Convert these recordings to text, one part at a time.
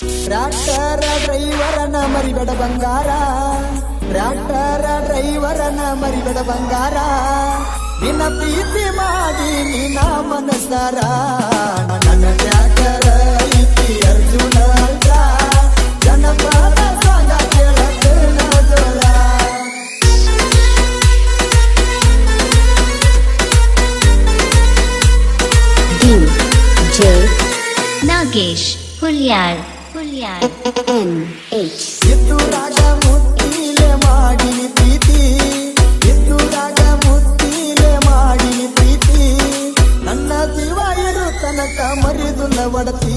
ಟ್ರ್ಯಾಕ್ಟರ ಡ್ರೈವರನ ಮರಿಬೇಡ ಬಂಗಾರ. ಟ್ರ್ಯಾಕ್ಟರ ಡ್ರೈವರನ ಮರಿಬೇಡ ಬಂಗಾರ. ನಿನ್ನ ಪ್ರೀತಿ ಮಾಡಿ ನಿನ್ನ ಮನಸ್ಸಾರ. ನನ್ನ ಟ್ರ್ಯಾಕ್ಟರ ಐತಿ ಅರ್ಜುನ. ಜನಪದ ಸಾಂಗ ಕೇಳತ್ತೇನ ನಾಗೇಶ್ ಹುಲ್ಯಾಳ್. ಇದ್ದುರಾಗ ಮುತ್ತಿಲೆ ಮಾಡಿ ಪ್ರೀತಿ. ಇದ್ದುರಾಗ ಮುತ್ತಿಲೆ ಮಾಡಿ ಪ್ರೀತಿ. ನನ್ನ ಜೀವ ಇರು ತನಕ ಮರಿದುಲ್ಲ ಒಡತಿ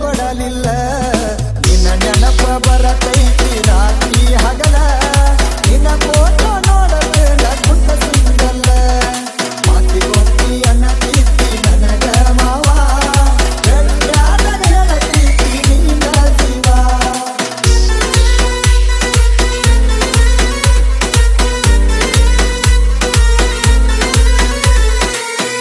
ಕೊಡಲಿಲ್ಲ. ನಿನ್ನ ನೆನಪ ಬರತ